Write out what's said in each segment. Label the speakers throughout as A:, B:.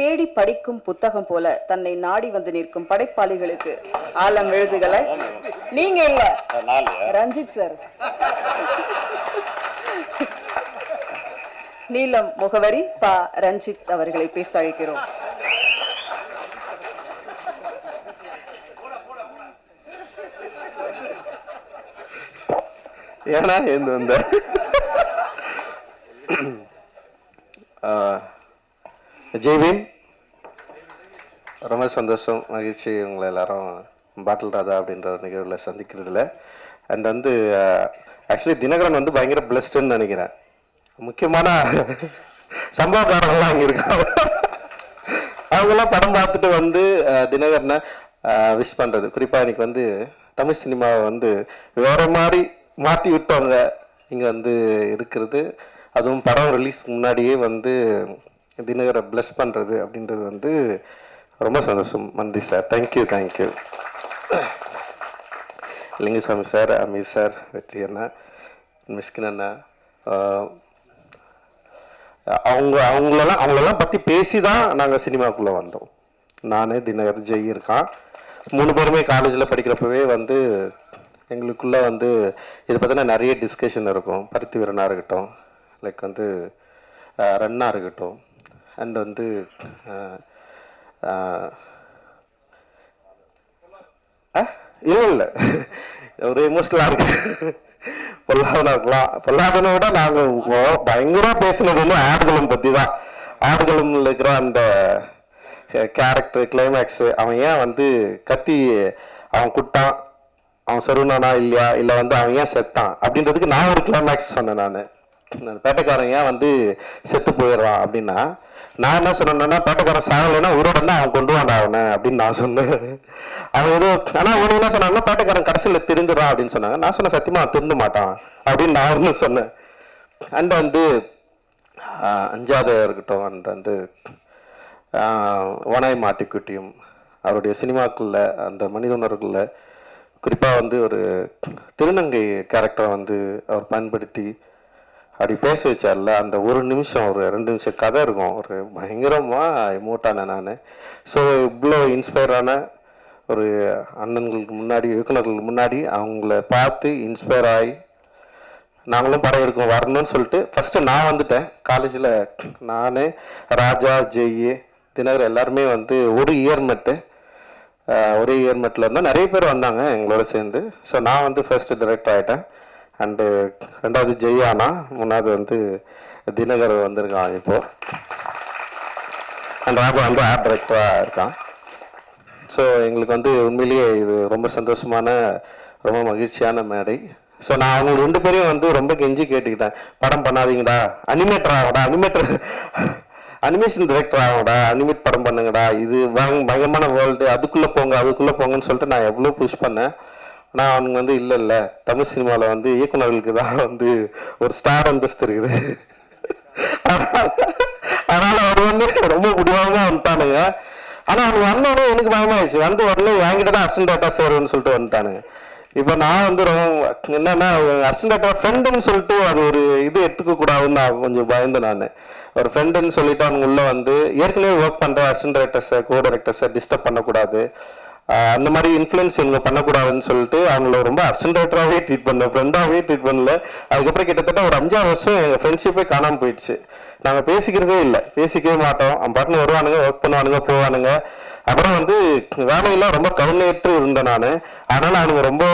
A: தேடி படிக்கும் புத்தகம் போல தன்னை நாடி வந்து நிற்கும் படைப்பாளிகளுக்கு ஆலம் எழுதுகளை. நீங்க இல்ல? ரஞ்சித் சார். நீலம் முகவரி பா. ரஞ்சித் அவர்களை பேச அழைக்கிறோம்.
B: ஏன்னா இந்த இந்த ஜெய்வீன் ரொம்ப சந்தோஷம் மகிழ்ச்சி. உங்களை எல்லாரும் பாட்டில் ராதா அப்படின்ற ஒரு நிகழ்வில் சந்திக்கிறதுல. அண்ட் வந்து ஆக்சுவலி தினகரன் வந்து பயங்கர பிளஸ்டுன்னு நினைக்கிறேன். முக்கியமான சம்பவக்காரங்களாம் அங்கே இருக்காங்க. அவங்கெல்லாம் படம் பார்த்துட்டு வந்து தினகரனை விஷ் பண்ணுறது குறிப்பாக இன்னைக்கு வந்து தமிழ் சினிமாவை வந்து வேற மாதிரி மாற்றி விட்டவங்க இங்கே வந்து இருக்கிறது. அதுவும் படம் ரிலீஸ் முன்னாடியே வந்து தினகரை ப்ளஸ் பண்ணுறது அப்படின்றது வந்து ரொம்ப சந்தோஷம். நன்றி sir thank you thank you Lingusamy sir Ameer sir Vetri அண்ணா மிஸ்கின் அண்ணா அவங்க அவங்களெல்லாம் அவங்களெல்லாம் பற்றி பேசி தான் நாங்கள் சினிமாக்குள்ளே வந்தோம். நான் தினகர் ஜெய் இருக்கான். மூணு பேருமே காலேஜில் படிக்கிறப்பவே வந்து எங்களுக்குள்ளே வந்து இதை பற்றின நிறைய டிஸ்கஷன் இருக்கும். பருத்தி வீரனாக இருக்கட்டும் லைக் வந்து ரன்னாக இருக்கட்டும் அண்ட் வந்து இல்லை இல்லை. ஒரு எமோஷனலாக இருக்கு. பொல்லாதனா இருக்கலாம் பொல்லாதனை விட நாங்கள் பயங்கரமாக பேசினது வந்து ஆடுகளம் பற்றி தான் ஆடுகளம்ல இருக்கிற அந்த கேரக்டர் கிளைமேக்ஸ் அவன் ஏன் வந்து கத்தி அவன் குட்டான் அவன் சருணானா இல்லையா இல்லை வந்து அவன் ஏன் செத்தான்? அப்படின்றதுக்கு நான் ஒரு கிளைமேக்ஸ் சொன்னேன் நான். பேட்டைக்காரன் ஏன் வந்து செத்து போயிடுறான் அப்படின்னா நான் என்ன சொன்னேன்னா பேட்டைக்காரன் சாகலைன்னா உயிரோடனா அவன் கொண்டு வாண்டா அவனை அப்படின்னு நான் சொன்னேன். அவன் ஏதோ ஆனால் அவன் என்ன சொன்னாங்கன்னா பேட்டைக்காரன் கடைசியில் திருந்துறான் அப்படின்னு சொன்னாங்க. நான் சொன்னேன் சத்தியமா அவன் திருந்த மாட்டான் அப்படின்னு நான் ஒன்று சொன்னேன். அண்ட் வந்து அஞ்சாவது இருக்கட்டும் அண்ட் வந்து ஆஹ், மாட்டிக்குட்டியும் அவருடைய சினிமாக்குள்ள அந்த மனித உணர்வுகளில் குறிப்பாக வந்து ஒரு திருநங்கை கேரக்டரை வந்து அவர் பயன்படுத்தி அப்படி பேச வச்சார்ல அந்த ஒரு நிமிஷம் ஒரு ரெண்டு நிமிஷம் கதை இருக்கும். ஒரு பயங்கரமாக எமோட்டான நான். ஸோ இவ்வளோ இன்ஸ்பயரான ஒரு அண்ணன்களுக்கு முன்னாடி இயக்குநர்களுக்கு முன்னாடி அவங்கள பார்த்து இன்ஸ்பயர் ஆகி நாங்களும் படம் எடுக்கோம் வரணும்னு சொல்லிட்டு ஃபஸ்ட்டு நான் வந்துட்டேன். காலேஜில் நான் ராஜா ஜெய் தினகர் எல்லாருமே வந்து ஒரு இயர் மட்டு ஒரே இயர் மட்டில் இருந்தால் நிறைய பேர் வந்தாங்க எங்களோட சேர்ந்து. ஸோ நான் வந்து ஃபஸ்ட்டு டிரெக்ட் ஆகிட்டேன் அண்டு ரெண்டாவது ஜெய்யானா மூணாவது வந்து தினகர் வந்திருக்கான் இப்போது அண்ட் ராஜா வந்து ஆப் டிரெக்டராக இருக்கான். ஸோ எங்களுக்கு வந்து உண்மையிலேயே இது ரொம்ப சந்தோஷமான ரொம்ப மகிழ்ச்சியான மேடை. ஸோ நான் அவங்க ரெண்டு பேரையும் வந்து ரொம்ப கெஞ்சி கேட்டுக்கிட்டேன். படம் பண்ணாதீங்கடா அனிமேட்டர் ஆகடா அனிமேட்டர் அனிமேஷன் டிரெக்டர் ஆகடா அனிமேட் படம் பண்ணுங்கடா. இது பயங்கரமான வேர்ல்டு அதுக்குள்ளே போங்க அதுக்குள்ளே போங்கன்னு சொல்லிட்டு நான் எவ்வளோ புஷ் பண்ணேன். ஆனால் அவனுங்க வந்து இல்லை இல்லை தமிழ் சினிமாவில் வந்து இயக்குனர்களுக்கு தான் வந்து ஒரு ஸ்டார் அந்தஸ்து இருக்குது. அதனால அவர் வந்து ரொம்ப முடிவாக வந்துட்டானுங்க. ஆனால் அவன் வந்தோடனே எனக்கு பயமாயிடுச்சு. வந்து உடனே என்கிட்ட தான் அசிஸ்டன்ட் சேருன்னு சொல்லிட்டு வந்துட்டானுங்க. இப்போ நான் வந்து ரொம்ப என்னன்னா அசிஸ்டன்ட் ஃப்ரெண்டுன்னு சொல்லிட்டு அது ஒரு இது எடுத்துக்க கூடாதுன்னு நான் கொஞ்சம் பயந்தேன் நான். ஒரு ஃப்ரெண்டுன்னு சொல்லிட்டு அவங்க உள்ள வந்து ஏற்கனவே ஒர்க் பண்ணுற அசிஸ்டன்ட் டேரக்டர்ஸை கோ டேரக்டர்ஸை டிஸ்டர்ப் பண்ணக்கூடாது. அந்த மாதிரி இன்ஃப்ளூயன்ஸ் இவங்க பண்ணக்கூடாதுன்னு சொல்லிட்டு அவங்கள ரொம்ப அசன்டேட்டராகவே ட்ரீட் பண்ணேன் ஃப்ரெண்டாகவே ட்ரீட் பண்ணல. அதுக்கப்புறம் கிட்டத்தட்ட ஒரு அஞ்சாறு வருஷம் எங்கள் ஃப்ரெண்ட்ஷிப்பே காணாமல் போயிடுச்சு. நாங்கள் பேசிக்கிறதே இல்லை. பேசிக்கவே மாட்டோம். அவன் பாட்டுன்னு வருவானுங்க ஒர்க் பண்ணுவானுங்க போவானுங்க. அப்புறம் வந்து வேலையெல்லாம் ரொம்ப கவலையற்று இருந்தேன் நான். அதனால் அவனுங்க ரொம்ப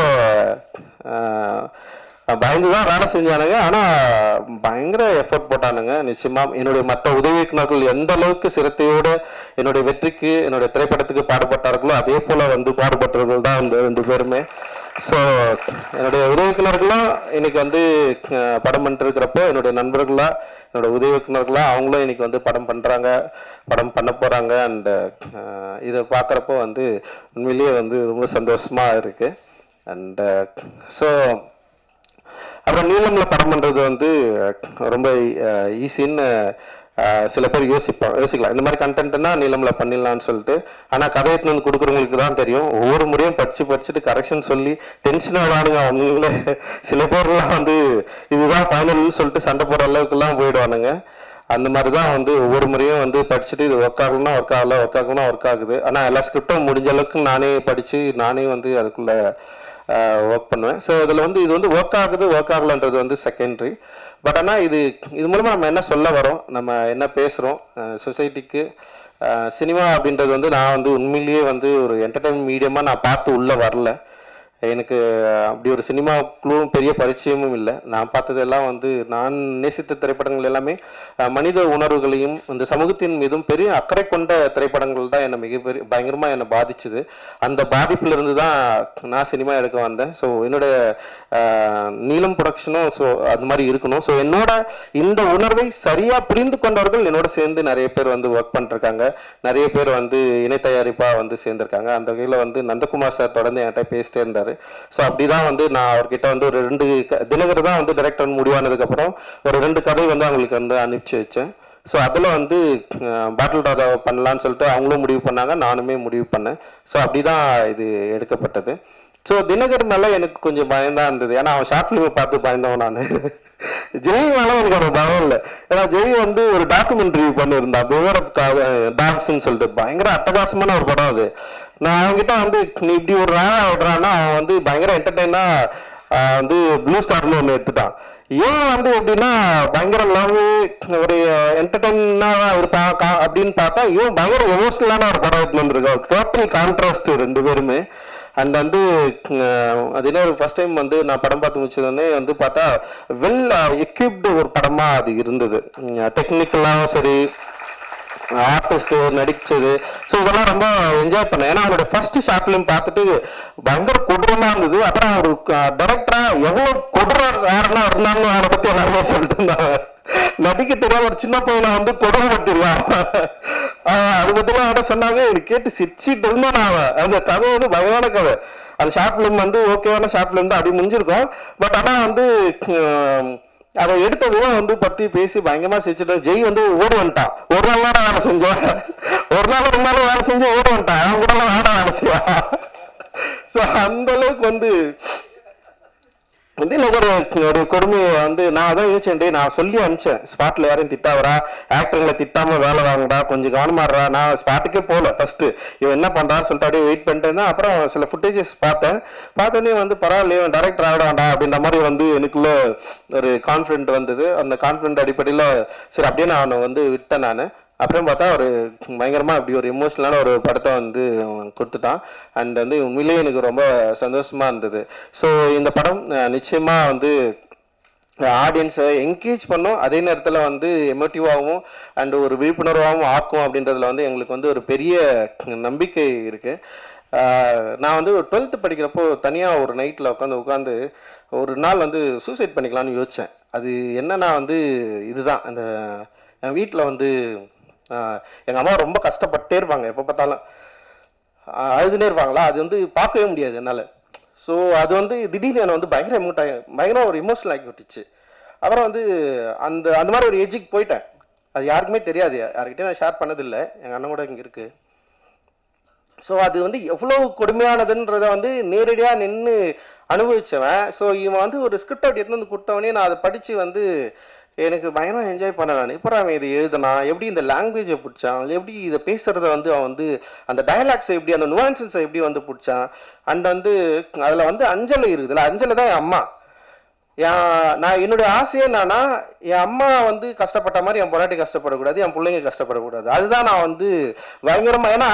B: பயந்து தான் வேலை செஞ்சானுங்க. ஆனால் பயங்கர எஃபர்ட் போட்டானுங்க. நிச்சயமாக என்னுடைய மற்ற உதவி இயக்குநர்கள் எந்த அளவுக்கு சிரத்தையோடு என்னுடைய வெற்றிக்கு என்னுடைய திரைப்படத்துக்கு பாடுபட்டார்களோ அதே போல் வந்து பாடுபட்டவர்கள் தான் இந்த ரெண்டு பேருமே. ஸோ என்னுடைய உதவி இயக்குநர்களாக இன்னைக்கு வந்து படம் பண்ணிட்டுருக்கிறப்போ என்னுடைய நண்பர்களாக என்னோட உதவி இயக்குநர்களாக அவங்களும் இன்னைக்கு வந்து படம் பண்ணுறாங்க படம் பண்ண போகிறாங்க அண்ட் இதை பார்க்குறப்போ வந்து உண்மையிலேயே வந்து ரொம்ப சந்தோஷமாக இருக்குது அண்டு ஸோ அப்புறம் நீளமில் படம் பண்ணுறது வந்து ரொம்ப ஈஸின்னு சில பேர் யோசிப்பாங்க யோசிக்கலாம். இந்த மாதிரி கண்டென்ட்னா நீளமில் பண்ணிடலாம்னு சொல்லிட்டு ஆனால் கதை எடுத்துன்னு வந்து கொடுக்குறவங்களுக்கு தான் தெரியும். ஒவ்வொரு முறையும் படித்து படிச்சுட்டு கரெக்ஷன் சொல்லி டென்ஷன் ஆடானுங்க அவங்களே சில பேர்லாம் வந்து இதுதான் ஃபைனல்னு சொல்லிட்டு சண்டை போடுற அளவுக்குலாம் போயிடுவானுங்க. அந்த மாதிரி தான் வந்து ஒவ்வொரு முறையும் வந்து படிச்சுட்டு இது ஒர்க் ஆகணும்னா ஒர்க் ஆகல ஒர்க் ஆகணும்னா ஒர்க் ஆகுது. ஆனால் எல்லா ஸ்கிரிப்டும் முடிஞ்ச அளவுக்கு நானே படித்து நானே வந்து அதுக்குள்ளே ஒர்க் பண்ணுவேன். ஸோ இதில் வந்து இது வந்து ஒர்க் ஆகுது ஒர்க் ஆகலன்றது வந்து செகண்டரி பட் ஆனால் இது இது மூலமாக நம்ம என்ன சொல்ல வரோம் நம்ம என்ன பேசுகிறோம் சொசைட்டிக்கு சினிமா அப்படின்றது வந்து நான் வந்து உண்மையிலேயே வந்து ஒரு என்டர்டைன்மெண்ட் மீடியமாக நான் பார்த்து உள்ளே வரல. எனக்கு அப்படி ஒரு சினிமாக்குள்ளும் பெரிய பரிச்சயமும் இல்லை. நான் பார்த்ததெல்லாம் வந்து நான் நேசித்த திரைப்படங்கள் எல்லாமே மனித உணர்வுகளையும் இந்த சமூகத்தின் மீதும் பெரிய அக்கறை கொண்ட திரைப்படங்கள் தான் என்னை மிகப்பெரிய பயங்கரமாக என்னை பாதிச்சுது. அந்த பாதிப்பிலிருந்து தான் நான் சினிமா எடுக்க வந்தேன். ஸோ என்னோட நீளம் ப்ரொடக்ஷனும் ஸோ அது மாதிரி இருக்கணும். ஸோ என்னோட இந்த உணர்வை சரியாக புரிந்து கொண்டவர்கள் என்னோட சேர்ந்து நிறைய பேர் வந்து ஒர்க் பண்ணிருக்காங்க. நிறைய பேர் வந்து இணை தயாரிப்பாக வந்து சேர்ந்திருக்காங்க. அந்த வகையில் வந்து நந்தகுமார் சார் தொடர்ந்து என்கிட்ட பேசிட்டே இருந்தார். ஸோ அப்படிதான் வந்து நான் அவர்கிட்ட வந்து ஒரு ரெண்டு க- தினகர் தான் வந்து டைரக்டர் முடிவானதுக்கப்புறம் ஒரு ரெண்டு கதை வந்து அவங்களுக்கு வந்து அனுப்பிச்சு வச்சேன். ஸோ அதில் வந்து பேட்டில் ராதா பண்ணலான்னு சொல்லிட்டு அவங்களும் முடிவு பண்ணாங்க நானுமே முடிவு பண்ணேன். ஸோ அப்படி தான் இது எடுக்கப்பட்டது. ஸோ தினகர் மேலே எனக்கு கொஞ்சம் பயந்தான் இருந்தது. ஏன்னா அவன் ஷார்ட் ஃபிலிமை பார்த்து பயந்தவன் நான். ஜெய் மேலே எனக்கு ஒரு பயம் இல்லை. ஏன்னா ஜெய் வந்து ஒரு டாக்குமெண்ட்ரி பண்ணியிருந்தான் பிவர் ஆஃப் டாக்ஸ்ன்னு சொல்லிட்டு பயங்கர அட்டகாசமான ஒரு படம் அது. நான் அவன்கிட்ட வந்து நீ இப்படி ஒரு விடுறான்னா அவன் வந்து பயங்கர என்டர்டெயினா வந்து ப்ளூ ஸ்டார்னு ஒன்று எடுத்துட்டான். ஏன் வந்து எப்படின்னா பயங்கர லவ் ஒரு என்டர்டெயினா இருப்பா அப்படின்னு பார்த்தா இவன் பயங்கர எமோஷனலான ஒரு படம் எடுத்துன்னு வந்திருக்கான். டோட்டல் கான்ட்ராஸ்ட் ரெண்டு பேருமே. அண்ட் வந்து அது என்ன ஃபர்ஸ்ட் டைம் வந்து நான் படம் பார்த்து முடிச்சதுன்னே வந்து பார்த்தா வெல் எக்யூப்டு ஒரு படமா அது இருந்தது. டெக்னிக்கலாகவும் சரி ஆர்டிஸ்ட்டு நடிச்சது. ஸோ இதெல்லாம் ரொம்ப என்ஜாய் பண்ணேன். ஏன்னா அவரோட ஃபர்ஸ்ட் ஷார்ட் ஃபிலிம் பார்த்துட்டு பயங்கர கொடூரமா இருந்தது. அப்புறம் ஒரு டேரக்டராக எவ்வளோ கொடூர யாருன்னா இருந்தாலும் அவரை பற்றி எல்லாருமே சொல்லிட்டு இருந்தாங்க. நடிக்க தெரியாத ஒரு சின்ன பையனை வந்து கொடுமைப்பட்டிருக்கான் அது பற்றிலாம் அவட சொன்னாங்க எனக்கு கேட்டு சிரிச்சிட்டு இருந்தான் நான் அவன். அந்த கதை வந்து பயமான கதை. அந்த ஷார்ட் ஃபிலிம் வந்து ஓகேவான ஷார்ட் ஃபிலிம் தான் அப்படி முடிஞ்சிருக்கும். பட் ஆனால் வந்து அதை எடுத்த விதம் வந்து பத்தி பேசி பயங்கரமா சிரிச்சுட்டு ஜெய் வந்து ஓடு வந்துட்டான் ஒரு நாள் தான் வேலை செஞ்சேன் ஒரு நாள் ஒரு நாள் வேலை செஞ்சு ஓடி வந்துட்டான் அவன் கூட வேலை வேலை செய்வான் ஸோ அந்த அளவுக்கு வந்து வந்து எனக்கு ஒரு ஒரு கொடுமையை வந்து நான் அதான் யோசிச்சேன் நான் சொல்லி அனுப்பிச்சேன். ஸ்பாட்ல யாரையும் திட்டாவரா? ஆக்டர்களை திட்டாம வேலை வாங்குடா கொஞ்சம் கவனமாடுறா நான் ஸ்பாட்டுக்கே போகல ஃபர்ஸ்ட் இவன் என்ன பண்றான்னு சொல்லிட்டு அப்படியே வெயிட் பண்ணிட்டு அப்புறம் சில ஃபுட்டேஜஸ் பார்த்தேன். பார்த்தோன்னே வந்து பரவாயில்ல இவன் டேரக்டர் ஆகிடாண்டா அப்படின்ற மாதிரி வந்து எனக்குள்ள ஒரு கான்ஃபிடென்ட் வந்தது. அந்த கான்ஃபிடென்ட் அடிப்படையில் சரி அப்படியே நான் அவனை வந்து விட்டேன் நான். அப்புறம் பார்த்தா ஒரு பயங்கரமாக அப்படி ஒரு எமோஷ்னலான ஒரு படத்தை வந்து அவன் கொடுத்துட்டான். அண்ட் வந்து உண்மையிலேயே எனக்கு ரொம்ப சந்தோஷமாக இருந்தது. ஸோ இந்த படம் நிச்சயமாக வந்து ஆடியன்ஸை என்கேஜ் பண்ணும். அதே நேரத்தில் வந்து எமோட்டிவாகவும் அண்ட் ஒரு விழிப்புணர்வாகவும் ஆக்கும் அப்படின்றதுல வந்து எங்களுக்கு வந்து ஒரு பெரிய நம்பிக்கை இருக்குது நான் வந்து டுவெல்த்து படிக்கிறப்போ தனியாக ஒரு நைட்டில் உட்காந்து உட்காந்து ஒரு நாள் வந்து சூசைட் பண்ணிக்கலாம்னு யோசித்தேன் அது என்னன்னா வந்து இதுதான். அந்த என் வீட்டில் வந்து எங்கள் அம்மா ரொம்ப கஷ்டப்பட்டே இருப்பாங்க எப்போ பார்த்தாலும். அழுதுனே இருப்பாங்களா? அது வந்து பார்க்கவே முடியாது என்னால். ஸோ அது வந்து திடீர்னு என்னை வந்து பயங்கர எமோட் ஆகி பயங்கர ஒரு இமோஷனல் ஆகி விட்டுச்சு. அப்புறம் வந்து அந்த அந்த மாதிரி ஒரு ஏஜுக்கு போயிட்டேன். அது யாருக்குமே தெரியாது யார்கிட்டயும் நான் ஷேர் பண்ணதில்லை. எங்கள் அண்ணன் கூட இங்கே இருக்குது ஸோ அது வந்து எவ்வளோ கொடுமையானதுன்றத வந்து நேரடியாக நின்று அனுபவிச்சவன். ஸோ இவன் வந்து ஒரு ஸ்கிரிப்ட் அப்படி எடுத்து வந்து கொடுத்தவனே நான் அதை படித்து வந்து எனக்கு பயங்கரம் என்ஜாய் பண்ண நான். இப்போ அவன் இதை எழுதினா? எப்படி இந்த லாங்குவேஜை பிடிச்சான்? எப்படி இதை பேசுகிறத வந்து அவன் வந்து அந்த டயலாக்ஸை எப்படி அந்த நுவான்சன்ஸை எப்படி வந்து பிடிச்சான்? அண்ட் வந்து அதில் வந்து அஞ்சலை இருக்குதுல்ல? அஞ்சலை தான் என் அம்மா. என் நான் என்னுடைய ஆசையே என்னன்னா என் அம்மா வந்து கஷ்டப்பட்ட மாதிரி என் பொண்டாட்டி கஷ்டப்படக்கூடாது என் பிள்ளைங்க கஷ்டப்படக்கூடாது. அதுதான் நான் வந்து பயங்கரமாக ஏன்னா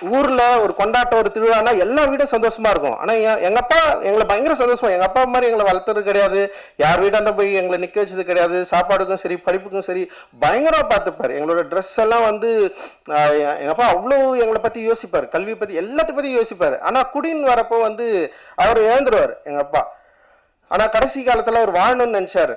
B: ஊரில் ஒரு கொண்டாட்டம் ஒரு திருவிழானா எல்லா வீடும் சந்தோஷமா இருக்கும். ஆனால் என்- அப்பா எங்களை பயங்கர சந்தோஷமா. எங்கள் அப்பா மாதிரி எங்களை வளர்த்தது கிடையாது. யார் வீடாண்ட போய் எங்களை நிற்க வச்சது கிடையாது. சாப்பாடுக்கும் சரி படிப்புக்கும் சரி பயங்கரமாக பார்த்துப்பாரு. எங்களோட ட்ரெஸ் எல்லாம் வந்து எங்கள் அப்பா அவ்வளோ எங்களை பற்றி யோசிப்பார். கல்வி பற்றி எல்லாத்தையும் பற்றி யோசிப்பார். ஆனால் குடின்னு வரப்போ வந்து அவர் இழந்துருவார் எங்கள் அப்பா. ஆனால் கடைசி காலத்தில் அவர் வாழணும்னு நினச்சார்.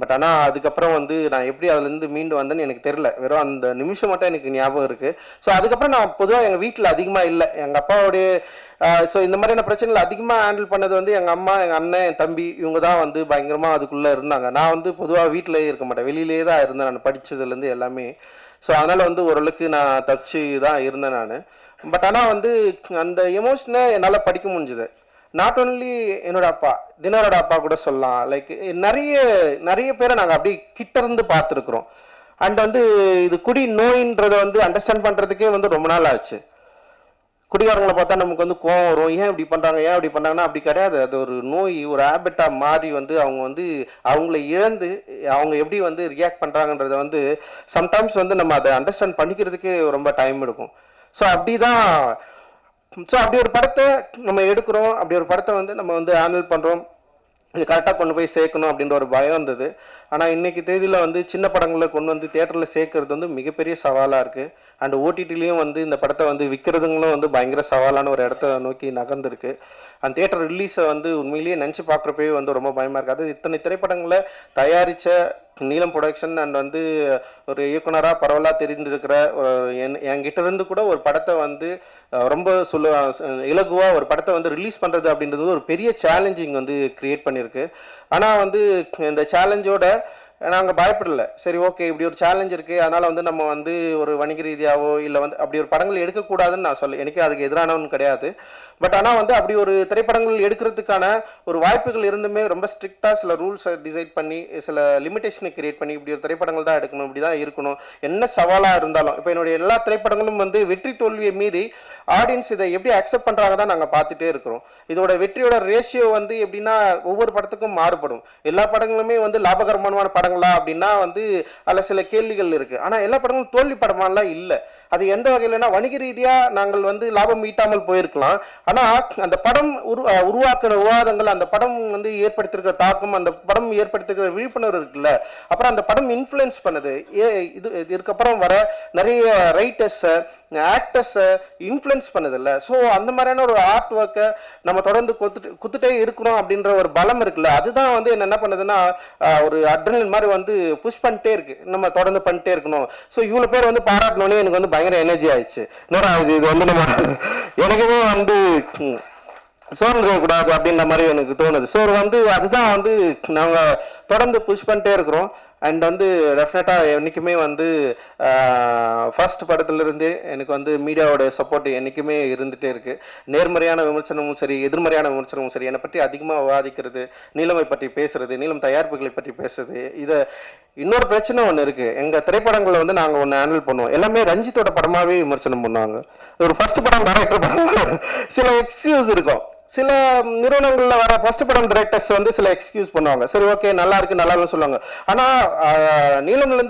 B: பட் ஆனால் அதுக்கப்புறம் வந்து நான் எப்படி அதுலேருந்து மீண்டு வந்தேன்னு எனக்கு தெரில வெறும் அந்த நிமிஷம் மட்டும் எனக்கு ஞாபகம் இருக்குது ஸோ அதுக்கப்புறம் நான் பொதுவாக எங்கள் வீட்டில் அதிகமாக இல்லை. எங்கள் அப்பாவுடைய ஸோ இந்த மாதிரியான பிரச்சனைகள் அதிகமாக ஹேண்டில் பண்ணது வந்து எங்கள் அம்மா எங்கள் அண்ணன் என் தம்பி இவங்க தான் வந்து பயங்கரமாக அதுக்குள்ளே இருந்தாங்க. நான் வந்து பொதுவாக வீட்டிலேயே இருக்க மாட்டேன். வெளியிலேயே தான் இருந்தேன் நான் படித்ததுலேருந்து எல்லாமே. ஸோ அதனால் வந்து ஓரளவுக்கு நான் தச்சு தான் இருந்தேன் நான். பட் ஆனால் வந்து அந்த எமோஷனை என்னால் படிக்க முடிஞ்சுது. நாட் ஓன்லி என்னோட அப்பா தினரோட அப்பா கூட சொல்லலாம். லைக் நிறைய நிறைய பேரை நாங்கள் அப்படியே கிட்ட இருந்து பார்த்துருக்குறோம். அண்ட் வந்து இது குடி நோயின்றதை வந்து அண்டர்ஸ்டாண்ட் பண்ணுறதுக்கே வந்து ரொம்ப நாள் ஆச்சு. குடிகாரங்களை பார்த்தா நமக்கு வந்து கோவம் வரும். ஏன் இப்படி பண்ணுறாங்க ஏன் இப்படி பண்ணுறாங்கன்னா அப்படி கிடையாது. அது ஒரு நோய் ஒரு ஹேபிட்டாக மாறி வந்து அவங்க வந்து அவங்கள இழந்து அவங்க எப்படி வந்து ரியாக்ட் பண்ணுறாங்கன்றத வந்து சம்டைம்ஸ் வந்து நம்ம அதை அண்டர்ஸ்டாண்ட் பண்ணிக்கிறதுக்கே ரொம்ப டைம் எடுக்கும். ஸோ அப்படி தான் ஸோ அப்படி ஒரு படத்தை நம்ம எடுக்கிறோம். அப்படி ஒரு படத்தை வந்து நம்ம வந்து ஹேண்டில் பண்ணுறோம் இது கரெக்டாக கொண்டு போய் சேர்க்கணும் அப்படின்ற ஒரு பயம் இருந்தது. ஆனால் இன்னைக்கு தேதியில் வந்து சின்ன படங்களை கொண்டு வந்து தேட்டரில் சேர்க்கறது வந்து மிகப்பெரிய சவாலாக இருக்குது அண்ட் ஓடிடிலையும் வந்து இந்த படத்தை வந்து விற்கிறதுங்களும் வந்து பயங்கர சவாலான ஒரு இடத்த நோக்கி நகர்ந்துருக்கு. அந்த தேட்டர் ரிலீஸை வந்து உண்மையிலேயே நினச்சி பார்க்குறப்பவே வந்து ரொம்ப பயமாக இருக்காது இத்தனை திரைப்படங்களை தயாரித்த நீலம் ப்ரொடக்ஷன் அண்ட் வந்து ஒரு இயக்குனராக பரவலாக தெரிந்திருக்கிற என் என்கிட்ட இருந்து கூட ஒரு படத்தை வந்து ரொம்ப சொல்ல இலகுவாக ஒரு படத்தை வந்து ரிலீஸ் பண்ணுறது அப்படின்றது ஒரு பெரிய சேலஞ்சிங் வந்து கிரியேட் பண்ணியிருக்கு ஆனால் வந்து இந்த சேலஞ்சோட நாங்கள் பயப்படல. சரி ஓகே இப்படி ஒரு சேலஞ்ச் இருக்குது அதனால் வந்து நம்ம வந்து ஒரு வணிக ரீதியாவோ இல்லை வந்து அப்படி ஒரு படங்கள் எடுக்கக்கூடாதுன்னு நான் சொல்ல எனக்கு அதுக்கு எதிரானவன் கிடையாது. பட் ஆனால் வந்து அப்படி ஒரு திரைப்படங்கள் எடுக்கிறதுக்கான ஒரு வாய்ப்புகள் இருந்துமே ரொம்ப ஸ்ட்ரிக்டாக சில ரூல்ஸை டிசைட் பண்ணி சில லிமிடேஷனை கிரியேட் பண்ணி இப்படி ஒரு திரைப்படங்கள் தான் எடுக்கணும் இப்படி தான் இருக்கணும். என்ன சவாலாக இருந்தாலும் இப்போ என்னுடைய எல்லா திரைப்படங்களும் வந்து வெற்றி தோல்வியை மீறி ஆடியன்ஸ் இதை எப்படி அக்செப்ட் பண்ணுறாங்க தான் நாங்கள் பார்த்துட்டே இருக்கிறோம். இதோட வெற்றியோட ரேஷியோ வந்து எப்படின்னா ஒவ்வொரு படத்துக்கும் மாறுபடும். எல்லா படங்களுமே வந்து லாபகரமான படம் படங்களா அப்படின்னா வந்து அதில் சில கேள்விகள் இருக்குது ஆனால் எல்லா படங்களும் தோல்வி படமாலாம் இல்லை. அது எந்த வகையிலனா வணிக ரீதியாக நாங்கள் வந்து லாபம் ஈட்டாமல் போயிருக்கலாம். ஆனால் அந்த படம் உரு உருவாக்குற விவாதங்கள் அந்த படம் வந்து ஏற்படுத்திருக்கிற தாக்கம் அந்த படம் ஏற்படுத்திருக்கிற விழிப்புணர்வு இருக்குல்ல அப்புறம் அந்த படம் இன்ஃப்ளூயன்ஸ் பண்ணுது. ஏ இது இதுக்கப்புறம் வர நிறைய ரைட்டர்ஸை ஆக்டர்ஸை இன்ஃப்ளூயன்ஸ் பண்ணுதில்ல. ஸோ அந்த மாதிரியான ஒரு ஆர்ட் ஒர்க்கை நம்ம தொடர்ந்து கொத்துட்டு குத்துட்டே இருக்கிறோம் அப்படின்ற ஒரு பலம் இருக்குல்ல அதுதான் வந்து என்ன என்ன பண்ணுதுன்னா ஒரு அட்ரனல் மாதிரி வந்து புஷ் பண்ணிட்டே இருக்கு. நம்ம தொடர்ந்து பண்ணிட்டே இருக்கணும். ஸோ இவ்வளோ பேர் வந்து பாராட்டணுன்னே எனக்கு வந்து பயங்கர எனர்ஜி ஆயிடுச்சு. என்னடா இது இது வந்து நம்ம எனக்குமே வந்து சோர்ந்து கூடாது அப்படின்ற மாதிரி எனக்கு தோணுது. ஸோ வந்து அதுதான் வந்து நாங்கள் தொடர்ந்து புஷ் பண்ணிட்டே இருக்கிறோம். அண்ட் வந்து டெஃபினட்டாக என்றைக்குமே வந்து ஃபர்ஸ்ட் படத்துலேருந்தே எனக்கு வந்து மீடியாவோட சப்போர்ட் என்றைக்குமே இருந்துகிட்டே இருக்குது நேர்மறையான விமர்சனமும் சரி எதிர்மறையான விமர்சனமும் சரி என்னை பற்றி அதிகமாக விவாதிக்கிறது நீளமை பற்றி பேசுறது நீளம் தயாரிப்புகளை பற்றி பேசுறது இதை இன்னொரு பிரச்சனை ஒன்று இருக்குது எங்கள் திரைப்படங்களை வந்து நாங்கள் ஒன்று ஹேண்டில் பண்ணுவோம். எல்லாமே ரஞ்சித்தோட படமாகவே விமர்சனம் பண்ணுவாங்க. ஒரு ஃபர்ஸ்ட் படம் டேரக்டர் படம் சில எக்ஸ்கியூஸ் இருக்கும். சில நிறுவனங்களில் வர ஃபர்ஸ்ட் படம் டிரெக்டர்ஸ் வந்து சில எக்ஸ்கியூஸ் பண்ணுவாங்க. சரி ஓகே நல்லா இருக்கு நல்லா சொல்லுவாங்க. ஆனால் ஆஹ்,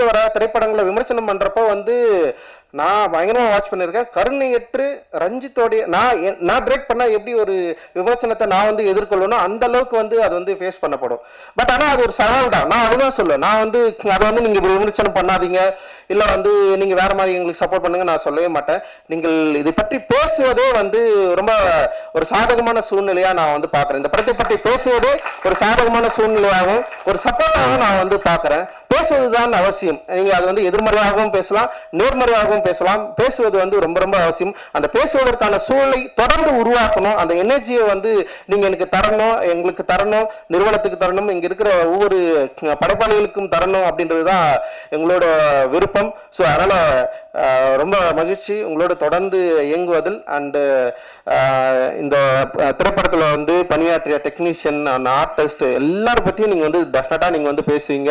B: வர திரைப்படங்களை விமர்சனம் பண்ணுறப்போ வந்து நான் பயங்கரமாக வாட்ச் பண்ணியிருக்கேன் கருணையற்று ரஞ்சித்தோடைய நான் என்- நான் டிரெக்ட் பண்ணால் எப்படி ஒரு விமர்சனத்தை நான் வந்து எதிர்கொள்ளணும் அந்த அளவுக்கு வந்து அது வந்து ஃபேஸ் பண்ணப்படும். பட் ஆனால் அது ஒரு சவால் தான். நான் அதுதான் சொல்லுவேன். நான் வந்து அதை வந்து நீங்கள் இப்படி விமர்சனம் பண்ணாதீங்க. இல்லை வந்து நீங்கள் வேற மாதிரி எங்களுக்கு சப்போர்ட் பண்ணுங்க நான் சொல்லவே மாட்டேன். நீங்கள் இதை பற்றி பேசுவதே வந்து ரொம்ப ஒரு சாதகமான சூழ்நிலையாக நான் வந்து பார்க்குறேன். இந்த படத்தை பற்றி பேசுவதே ஒரு சாதகமான சூழ்நிலையாகவும் ஒரு சப்போர்ட்டாகவும் நான் வந்து பாக்குறேன் பேசுவதுதான் அவசியம். நீங்கள் அது வந்து எதிர்மறையாகவும் பேசலாம் நேர்மறையாகவும் பேசலாம். பேசுவது வந்து ரொம்ப ரொம்ப அவசியம். அந்த பேசுவதற்கான சூழலை தொடர்ந்து உருவாக்கணும். அந்த எனர்ஜியை வந்து நீங்கள் எனக்கு தரணும் எங்களுக்கு தரணும் நிறுவனத்துக்கு தரணும். இங்கே இருக்கிற ஒவ்வொரு படைப்பாளிகளுக்கும் தரணும் அப்படின்றது தான் எங்களோட விருப்பம். ஸோ அதனால் ரொம்ப மகிழ்ச்சி. உங்களோட தொடர்ந்து இயங்குவதில் அண்டு இந்த திரைப்படத்தில் வந்து பணியாற்றிய டெக்னீஷியன் அண்ட் ஆர்டிஸ்ட் எல்லாரும் பற்றியும் நீங்கள் வந்து டெஃபினட்டாக நீங்கள் வந்து பேசுவீங்க.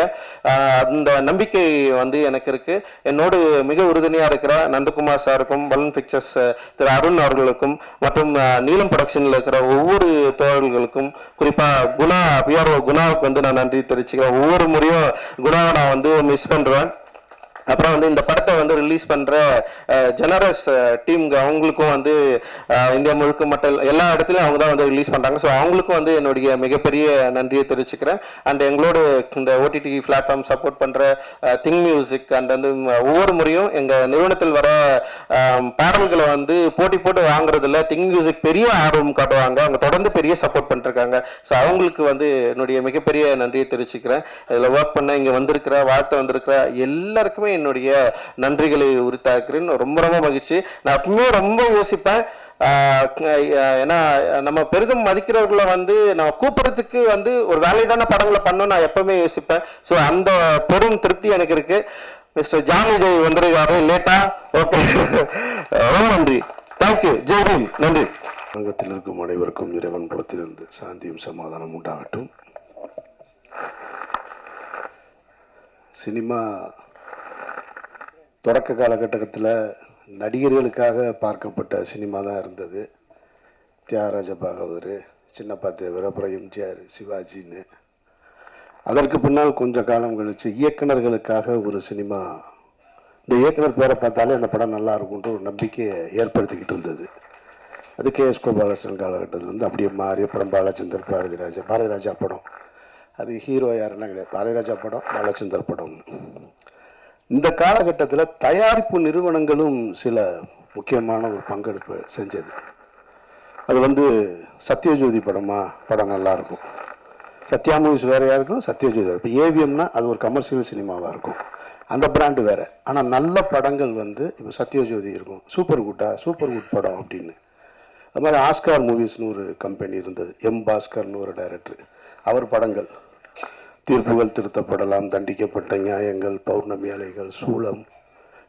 B: அந்த நம்பிக்கை வந்து எனக்கு இருக்குது என்னோடு மிக உறுதுணையாக இருக்கிற நந்தகுமார் சாருக்கும் பலன் பிக்சர்ஸ் திரு அருண் அவர்களுக்கும் மற்றும் நீலம் ப்ரொடக்ஷனில் இருக்கிற ஒவ்வொரு தோழர்களுக்கும் குறிப்பாக குணா பிஆர்ஓ குணாவுக்கு வந்து நான் நன்றி தெரிவிச்சுக்கிறேன். ஒவ்வொரு முறையும் குணாவை நான் வந்து மிஸ் பண்ணுறேன் அப்புறம் வந்து இந்த படத்தை வந்து ரிலீஸ் பண்ற ஜெனரஸ் டீம் அவங்களுக்கும் வந்து இந்தியா முழுக்க மட்டும் எல்லா இடத்துலயும் அவங்க தான் வந்து ரிலீஸ் பண்றாங்க. ஸோ அவங்களுக்கும் வந்து என்னுடைய மிகப்பெரிய நன்றியை தெரிவிச்சுக்கிறேன். அண்ட் எங்களோட இந்த ஓடிடி பிளாட்ஃபார்ம் சப்போர்ட் பண்ற திங் மியூசிக் அண்ட் வந்து ஒவ்வொரு முறையும் எங்க நிறுவனத்தில் வர பாடல்களை வந்து போட்டி போட்டு வாங்குறதுல திங் மியூசிக் பெரிய ஆர்வம் காட்டுவாங்க. அவங்க தொடர்ந்து பெரிய சப்போர்ட் பண்ணிருக்காங்க. ஸோ அவங்களுக்கு வந்து என்னுடைய மிகப்பெரிய நன்றியை தெரிவிச்சுக்கிறேன். இதில் ஒர்க் பண்ண இங்கே வந்திருக்கிற வாழ்த்து வந்திருக்கிற எல்லாருக்குமே என்னுடைய நன்றிகளை உரித்தாக்குறேன். ரொம்ப ரொம்ப மகிழ்ச்சி. நான் எப்பவுமே ரொம்ப யோசிப்பேன். ஏன்னா நம்ம பெரிதும் மதிக்கிறவர்களை வந்து நம்ம கூப்பிடுறதுக்கு வந்து ஒரு வேலிடான படங்களை பண்ணணும் நான் எப்பவுமே யோசிப்பேன். ஸோ அந்த பெரும் திருப்தி எனக்கு இருக்கு. மிஸ்டர் ஜான் விஜய் வந்திருக்காரு. லேட்டா? ஓகே. ரொம்ப நன்றி. Thank you Jai Bhim. நன்றி.
C: உலகத்தில் இருக்கும் அனைவருக்கும் இறைவன் புறத்திலிருந்து சாந்தியும் சமாதானம் உண்டாகட்டும். சினிமா தொடக்க காலகட்டத்தில் நடிகர்களுக்காக பார்க்கப்பட்ட சினிமா தான் இருந்தது. தியாகராஜ பாகவதர் சின்னப்பா தேவர் அப்புறம் எம்ஜிஆர் சிவாஜின்னு. அதற்கு பின்னால் கொஞ்சம் காலம் கழித்து இயக்குனர்களுக்காக ஒரு சினிமா இந்த இயக்குனர் பேரை பார்த்தாலே அந்த படம் நல்லா இருக்கும்ன்ற ஒரு நம்பிக்கையை ஏற்படுத்திக்கிட்டு இருந்தது. அது கே. எஸ். கோபாலகிருஷ்ணன் காலகட்டத்தில் வந்து அப்படியே மாறி அப்புறம் பாலச்சந்தர் பாரதிராஜா பாரதிராஜா படம். அது ஹீரோ யாருன்னா கிடையாது. பாரதிராஜா படம் பாலச்சந்தர் படம்னு இந்த காலகட்டத்தில் தயாரிப்பு நிறுவனங்களும் சில முக்கியமான ஒரு பங்கெடுப்பு செஞ்சது. அது வந்து சத்யஜோதி படமா படம் நல்லா இருக்கும். சத்யா மூவிஸ் வேறையாக இருக்கும்? சத்யஜோதி. இப்போ ஏவிஎம்னா அது ஒரு கமர்ஷியல் சினிமாவாக இருக்கும். அந்த பிராண்டு வேறு. ஆனால் நல்ல படங்கள் வந்து இப்போ சத்யஜோதி இருக்கும். சூப்பர் குட்டா சூப்பர் குட் படம் அப்படின்னு. அது மாதிரி ஆஸ்கார் மூவிஸ்னு ஒரு கம்பெனி இருந்தது. எம் பாஸ்கர்னு ஒரு டைரக்டர் அவர் படங்கள். தீர்ப்புகள் திருத்தப்படலாம் தண்டிக்கப்பட்ட நியாயங்கள் பௌர்ணமி அலைகள் சூளம்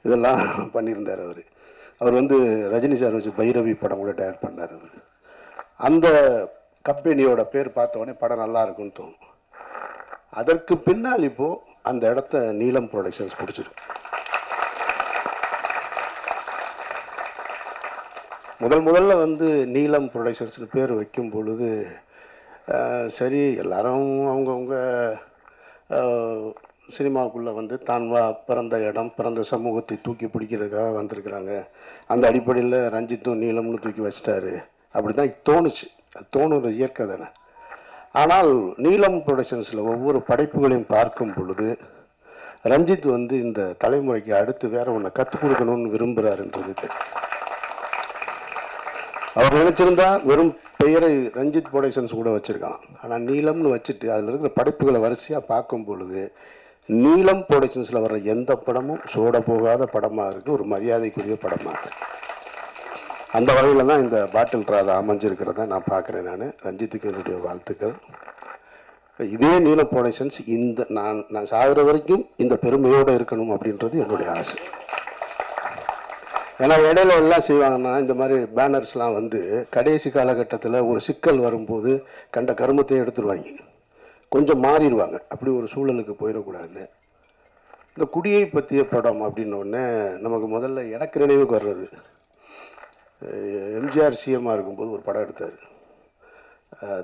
C: இதெல்லாம் பண்ணியிருந்தார் அவர். அவர் வந்து ரஜினி சார் வச்சு பைரவி படம் கூட டயர் பண்ணார் அவர். அந்த கம்பெனியோட பேர் பார்த்தவொடனே படம் நல்லா இருக்கும்னு தோணும். அதற்கு பின்னால் இப்போது அந்த இடத்த நீலம் ப்ரொடக்ஷன்ஸ் பிடிச்சிருக்கு. முதல் முதல்ல வந்து நீலம் ப்ரொடக்ஷன்ஸ்னு பேர் வைக்கும் பொழுது சரி எல்லாரும் அவங்கவுங்க சினிமாவுக்குள்ளே வந்து தான் பிறந்த இடம் பிறந்த சமூகத்தை தூக்கி பிடிக்கிறதுக்காக வந்திருக்கிறாங்க. அந்த அடிப்படையில் ரஞ்சித்தும் நீளம்னு தூக்கி வச்சிட்டாரு. அப்படி தான் தோணுச்சு. அது தோணுற இயற்கை தானே. ஆனால் நீலம் ப்ரொடக்ஷன்ஸில் ஒவ்வொரு படைப்புகளையும் பார்க்கும் பொழுது ரஞ்சித் வந்து இந்த தலைமுறைக்கு அடுத்து வேற ஒன்றை கற்றுக் கொடுக்கணும்னு விரும்புகிறாருன்றது தெரியும். அவர் நினைச்சிருந்தா வெறும் பெயரை ரஞ்சித் புரொடக்ஷன்ஸ் கூட வச்சிருக்கலாம். ஆனால் நீலம்னு வச்சுட்டு அதில் இருக்கிற படைப்புகளை வரிசையாக பார்க்கும் பொழுது நீலம் புரொடக்ஷன்ஸில் வர்ற எந்த படமும் சோட போகாத படமாக இருக்குது ஒரு மரியாதைக்குரிய படமாக அந்த வகையில் தான் இந்த பாட்டில் ராதா அமைஞ்சிருக்கிறத நான் பார்க்குறேன் நான். ரஞ்சித்துக்கு என்னுடைய வாழ்த்துக்கள். இதே நீல புரொடக்ஷன்ஸ் இந்த நான் நான் சாகிற வரைக்கும் இந்த பெருமையோடு இருக்கணும் அப்படின்றது என்னுடைய ஆசை. ஏன்னா இடையில எல்லாம் செய்வாங்கன்னா இந்த மாதிரி பேனர்ஸ்லாம் வந்து கடைசி காலகட்டத்தில் ஒரு சிக்கல் வரும்போது கண்ட கருமத்தையும் எடுத்துருவாங்க. கொஞ்சம் மாறிடுவாங்க. அப்படி ஒரு சூழலுக்கு போயிடக்கூடாதுன்னு. இந்த குடியை பற்றிய படம் அப்படின்னோடனே நமக்கு முதல்ல எனக்கு நினைவுக்கு வர்றது. எம்ஜிஆர் சிஎம்மாக இருக்கும்போது ஒரு படம் எடுத்தார்.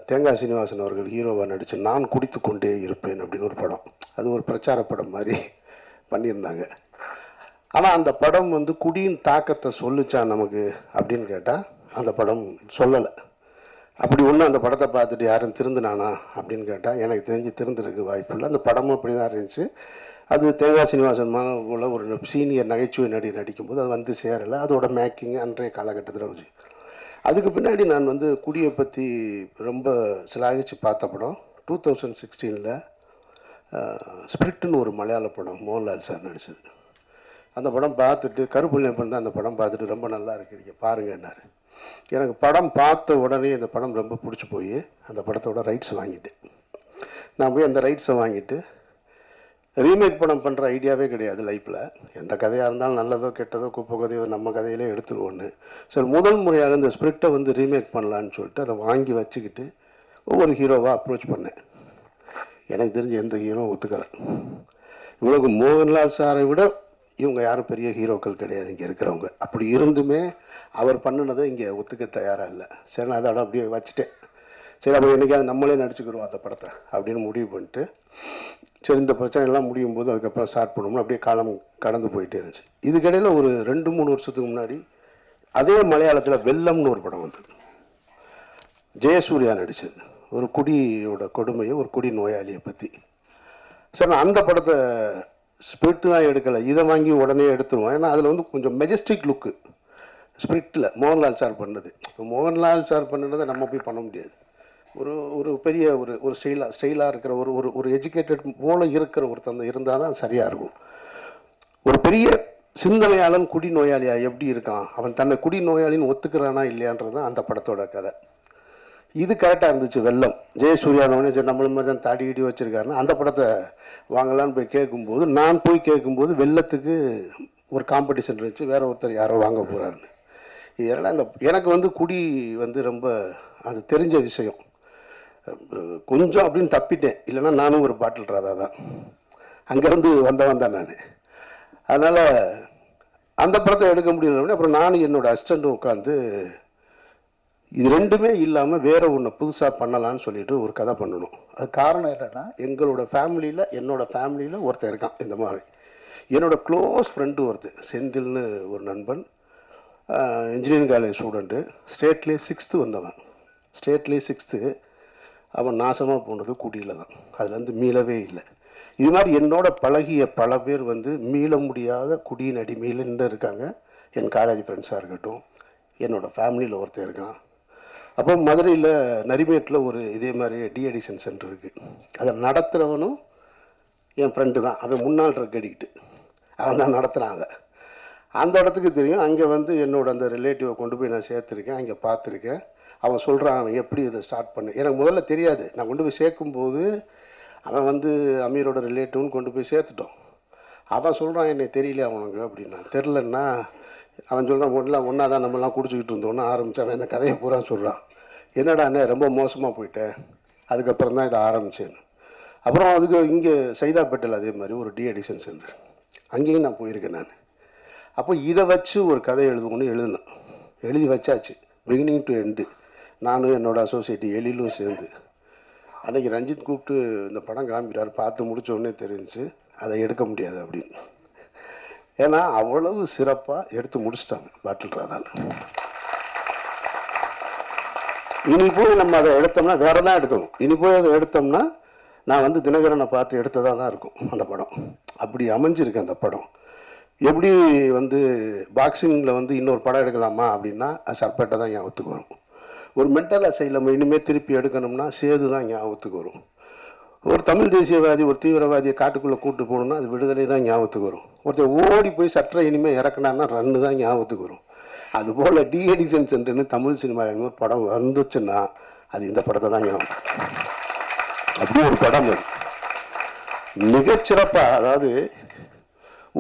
C: தேங்காய் சீனிவாசன் அவர்கள் ஹீரோவாக நடித்து நான் குடித்து கொண்டே இருப்பேன் அப்படின்னு ஒரு படம். அது ஒரு பிரச்சார படம் மாதிரி பண்ணியிருந்தாங்க. ஆனால் அந்த படம் வந்து குடியின் தாக்கத்தை சொல்லுச்சா நமக்கு அப்படின்னு கேட்டால் அந்த படம் சொல்லலை. அப்படி ஒன்றும் அந்த படத்தை பார்த்துட்டு யாரும் திருந்தினானா அப்படின்னு கேட்டால் எனக்கு தெரிஞ்சு திருந்துருக்கு வாய்ப்பு இல்லை. அந்த படமும் அப்படி தான் இருந்துச்சு. அது தேங்காய் சீனிவாசன் மா- போல ஒரு சீனியர் நகைச்சுவை நடி நடிக்கும்போது அது வந்து சேரலை. அதோட மேக்கிங் அன்றைய காலகட்டத்தில் வச்சு அதுக்கு பின்னாடி நான் வந்து குடியை பற்றி ரொம்ப சிலாகிச்சு பார்த்த படம் டூ தௌசண்ட் சிக்ஸ்டீனில் ஸ்பிரிட்னு ஒரு மலையாள படம் மோகன்லால் சார் நடித்தது அந்த படம் பார்த்துட்டு கருப்புள்ளியப்பன் தான் அந்த படம் பார்த்துட்டு ரொம்ப நல்லா இருக்கு. நீங்கள் பாருங்கன்னாரு எனக்கு படம் பார்த்த உடனே இந்த படம் ரொம்ப பிடிச்சி போய் அந்த படத்தோட ரைட்ஸ் வாங்கிட்டேன். நான் போய் அந்த ரைட்ஸை வாங்கிட்டு ரீமேக் படம் பண்ணுற ஐடியாவே கிடையாது லைஃப்பில் எந்த கதையாக இருந்தாலும் நல்லதோ கெட்டதோ குப்பை கதையோ நம்ம கதையிலே எடுத்துருவோன்னு சரி முதல் முறையாக இந்த ஸ்பிரிட்டை வந்து ரீமேக் பண்ணலான்னு சொல்லிட்டு அதை வாங்கி வச்சுக்கிட்டு ஒவ்வொரு ஹீரோவாக அப்ரோச் பண்ணேன். எனக்கு தெரிஞ்ச எந்த ஹீரோவும் ஒத்துக்கலை. இவனுக்கு மோகன்லால் சாரை விட இவங்க யாரும் பெரிய ஹீரோக்கள் கிடையாது இங்கே இருக்கிறவங்க. அப்படி இருந்துமே அவர் பண்ணினதை இங்கே ஒத்துக்க தயாராக இல்லை. சரி நான் அதோட அப்படியே வச்சுட்டேன். சரி அப்போ என்றைக்காவது நம்மளே நடிச்சுக்கிறோம் அந்த படத்தை அப்படின்னு முடிவு பண்ணிட்டு சரி இந்த பிரச்சனையெல்லாம் முடியும் போது அதுக்கப்புறம் ஸ்டார்ட் பண்ணோம்னு அப்படியே காலம் கடந்து போயிட்டே இருந்துச்சு. இதுக்கிடையில் ஒரு ரெண்டு மூணு வருஷத்துக்கு முன்னாடி அதே மலையாளத்தில் வெள்ளம்னு ஒரு படம் வந்தது. ஜெயசூர்யா நடித்தது ஒரு குடியோட கொடுமையை ஒரு குடி நோயாளியை பற்றி சார் நான் அந்த படத்தை ஸ்பிரிட்லாம் எடுக்கலை. இதை வாங்கி உடனே எடுத்துருவோம். ஏன்னா அதில் வந்து கொஞ்சம் மெஜஸ்டிக் லுக்கு ஸ்பிரிட்டில் மோகன்லால் சார் பண்ணது. இப்போ மோகன்லால் சார் பண்ணதை நம்ம போய் பண்ண முடியாது. ஒரு ஒரு பெரிய ஒரு ஒரு ஸ்டைலாக ஸ்டைலாக இருக்கிற ஒரு ஒரு ஒரு எஜுகேட்டட் போல இருக்கிற ஒருத்தந்த இருந்தால் தான் சரியாக இருக்கும். ஒரு பெரிய சிந்தனையாளன் குடி நோயாளியாக எப்படி இருக்கான்? அவன் தன்னை குடி நோயாளின்னு ஒத்துக்கிறானா இல்லையான்றது தான் அந்த படத்தோட கதை. இது கரெக்டாக இருந்துச்சு வெள்ளம். ஜெயசூர்யானவனே சரி நம்மள மாதிரி தான் தாடி இடி வச்சுருக்காருன்னு அந்த படத்தை வாங்கலான்னு போய் கேட்கும்போது நான் போய் கேட்கும்போது வெள்ளத்துக்கு ஒரு காம்படிஷன் இருந்துச்சு வேறு ஒருத்தர் யாரோ வாங்க போகிறாருன்னு இதெல்லாம் அந்த எனக்கு வந்து குடி வந்து ரொம்ப அது தெரிஞ்ச விஷயம். கொஞ்சம் அப்படின்னு தப்பிட்டேன். இல்லைன்னா நானும் ஒரு பாட்டில் ராதா தான். அங்கேருந்து வந்தவன் தான் நான். அதனால் அந்த படத்தை எடுக்க முடியல அப்புறம் நானும் என்னோட அசிஸ்டண்ட்டும் உட்காந்து இது ரெண்டுமே இல்லாமல் வேற ஒன்று புதுசாக பண்ணலான்னு சொல்லிட்டு ஒரு கதை பண்ணணும். அது காரணம் என்னென்னா எங்களோட ஃபேமிலியில் என்னோட ஃபேமிலியில் ஒருத்தன் இருக்கான் இந்த மாதிரி. என்னோட க்ளோஸ் ஃப்ரெண்டு ஒருத்தன் செந்தில்னு ஒரு நண்பன் இன்ஜினியரிங் காலேஜ் ஸ்டூடெண்ட்டு ஸ்டேட்லேயே சிக்ஸ்த்து வந்தவன். ஸ்டேட்லேயே சிக்ஸ்த்து அவன் நாசமாக போனது குடியில் தான். அதுலேருந்து மீளவே இல்லை. இது மாதிரி என்னோட பழகிய பல பேர் வந்து மீள முடியாத குடியின் அடிமையில் நின்று இருக்காங்க. என் காலேஜ் ஃப்ரெண்ட்ஸாக இருக்கட்டும் என்னோடய ஃபேமிலியில் ஒருத்தன் இருக்கான். அப்போ மதுரையில் நரிமேட்டில் ஒரு இதே மாதிரி டிஎடிஷன் சென்டர் இருக்குது அதை நடத்துகிறவனும் என் ஃப்ரெண்டு தான். அவன் முன்னாள் ட்ரக் அடிக்கிட்டு அவன் தான் நடத்துகிறாங்க அந்த இடத்துக்கு தெரியும். அங்கே வந்து என்னோட அந்த ரிலேட்டிவை கொண்டு போய் நான் சேர்த்துருக்கேன். அங்கே பார்த்துருக்கேன். அவன் சொல்கிறான் அவன் எப்படி இதை ஸ்டார்ட் பண்ணு? எனக்கு முதல்ல தெரியாது. நான் கொண்டு போய் சேர்க்கும்போது அவன் வந்து அமீரோட ரிலேட்டிவ்னு கொண்டு போய் சேர்த்துட்டோம். அவன் சொல்கிறான் என்னை தெரியல அவனுக்கு அப்படின்னா. தெரிலன்னா அவன் சொல்கிறான் ஒன்றா ஒன்றா தான் நம்மலாம் குடிச்சிக்கிட்டு இருந்தோன்னு ஆரம்பிச்சு அவன் இந்த கதையை பூரா சொல்கிறான் என்னடாண்ணே ரொம்ப மோசமாக போயிட்டேன் அதுக்கப்புறம் தான் இதை ஆரம்பித்தேன்னு அப்புறம் அதுக்கு இங்கே சைதாப்பேட்டில் அதே மாதிரி ஒரு டி அடிஷன் சென்டர் அங்கேயும் நான் போயிருக்கேன் நான். அப்போ இதை வச்சு ஒரு கதை எழுதுவோன்னு எழுதினேன் எழுதி வச்சாச்சு. பிகினிங் டு எண்டு நானும் என்னோடய அசோசியேட்டி எழிலும் சேர்ந்து. அன்னைக்கு ரஞ்சித் கூப்பிட்டு இந்த படம் காமிக்கிறார். பார்த்து முடிச்ச தெரிஞ்சு தெரிஞ்சுச்சு. அதை எடுக்க முடியாது அப்படின்னு. ஏன்னா அவ்வளவு சிறப்பாக எடுத்து முடிச்சிட்டாங்க பாட்டில் ராதால். இனி போய் நம்ம அதை எடுத்தோம்னா வேற தான் எடுக்கணும்? இனி போய் அதை எடுத்தோம்னா நான் வந்து தினகரனை பார்த்து எடுத்ததாக தான் இருக்கும் அந்த படம். அப்படி அமைஞ்சிருக்கு அந்த படம். எப்படி வந்து பாக்ஸிங்கில் வந்து இன்னொரு படம் எடுக்கலாமா அப்படின்னா அது சர்பேட்டை தான் ஞாபகத்துக்கு வரும். ஒரு மென்டல் அசைல் நம்ம இனிமேல் திருப்பி எடுக்கணும்னா சேது தான் ஞாபகத்துக்கு வரும். ஒரு தமிழ் தேசியவாதி ஒரு தீவிரவாதியை காட்டுக்குள்ளே கூட்டு போகணும்னா அது விடுதலை தான் ஞாபகத்துக்கு வரும். ஒருத்தர் ஓடி போய் சற்ற இனிமேல் இறக்குனான்னா ரன்னு தான் ஞாபகத்துக்கு வரும். அதுபோல் டி எடிசன் தமிழ் சினிமா ஒரு படம் வந்துச்சுன்னா அது இந்த படத்தை தான் ஞாபகம். அப்படி ஒரு படம் அது. மிகச்சிறப்பாக அதாவது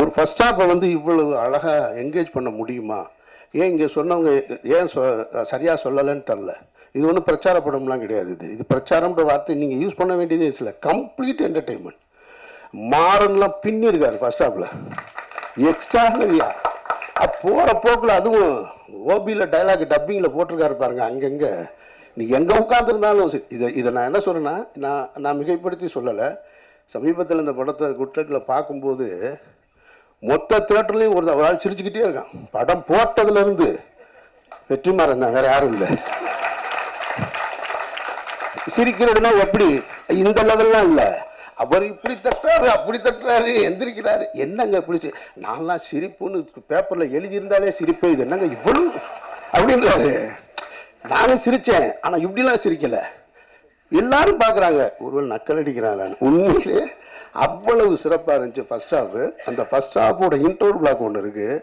C: ஒரு ஃபர்ஸ்ட் ஹாஃபை வந்து இவ்வளவு அழகாக என்கேஜ் பண்ண முடியுமா? ஏன் இங்கே சொன்னவங்க ஏன் சொ சரியாக சொல்லலைன்னு தெரில இது ஒன்றும் பிரச்சார படம்லாம் கிடையாது இது. இது பிரச்சாரம்ன்ற வார்த்தை நீங்கள் யூஸ் பண்ண வேண்டியதே இல்லை கம்ப்ளீட் என்டர்டெயின்மெண்ட் மாறன்லாம் பின்னிருக்காரு ஃபர்ஸ்ட் ஹாஃபில் எக்ஸ்ட்ரானரியா போகிற போக்கில் அதுவும் ஓபியில் டைலாக் டப்பிங்கில் போட்டிருக்காரு பாருங்க அங்கங்கே. நீ எங்கே உட்காந்துருந்தாலும் சரி இதை இதை நான் என்ன சொல்கிறேன்னா நான் நான் மிகைப்படுத்தி சொல்லலை. சமீபத்தில் இந்த படத்தை குட்லெட்டில் பார்க்கும்போது மொத்த தேட்டர்லையும் ஒரு ஒரு ஆள் சிரிச்சுக்கிட்டே இருக்கான். படம் போட்டதுலேருந்து வெற்றிமாறன் தான் வேறு யாரும் இல்லை. சிரிக்கிறதுனா எப்படி? இந்த லெவல்லாம் இல்லை. அவர் இப்படி தட்டுறாரு அப்படி தட்டுறாரு எந்திரிக்கிறாரு. என்னங்க இப்படி நான்லாம் சிரிப்புன்னு பேப்பரில் எழுதியிருந்தாலே சிரிப்பே இது என்னங்க இவ்வளவு? அப்படின்றாரு. நானும் சிரித்தேன் ஆனால் இப்படிலாம் சிரிக்கலை. எல்லாரும் பார்க்குறாங்க ஒருவேள் நக்கல் அடிக்கிறாங்களான்னு உண்மையிலே அவ்வளவு சிறப்பாக இருந்துச்சு ஃபஸ்ட் ஹாஃபு அந்த ஃபஸ்ட் ஹாஃபோட இன்டோர் பிளாக் ஒன்று இருக்குது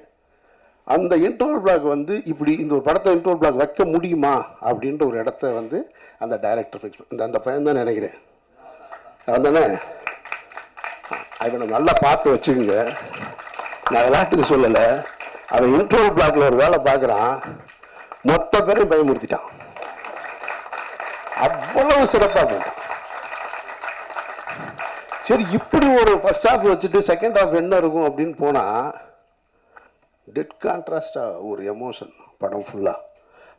C: அந்த இன்டோர் பிளாக் வந்து இப்படி இந்த ஒரு படத்தை இன்டோர் பிளாக் வைக்க முடியுமா? அப்படின்ற ஒரு இடத்த வந்து அந்த டைரக்டர் ஃபிக்ஸ் இந்த அந்த பையன் தான் நினைக்கிறேன். அவன் தானே அவனை நல்லா பார்த்து வச்சுக்கோங்க. நான் விளையாட்டுக்கு சொல்லலை. அவன் இன்டோர் பிளாக்ல ஒரு வேலை பார்க்குறான். மொத்த பேரையும் பயமுறுத்திட்டான். அவ்வளவு சிறப்பாக பண்ணிட்டான். சரி இப்படி ஒரு ஃபர்ஸ்ட் ஹாஃப் வச்சுட்டு செகண்ட் ஹாஃப் என்ன இருக்கும் அப்படின்னு போனால் டெட் கான்ட்ராஸ்டாக ஒரு எமோஷன் படம் ஃபுல்லாக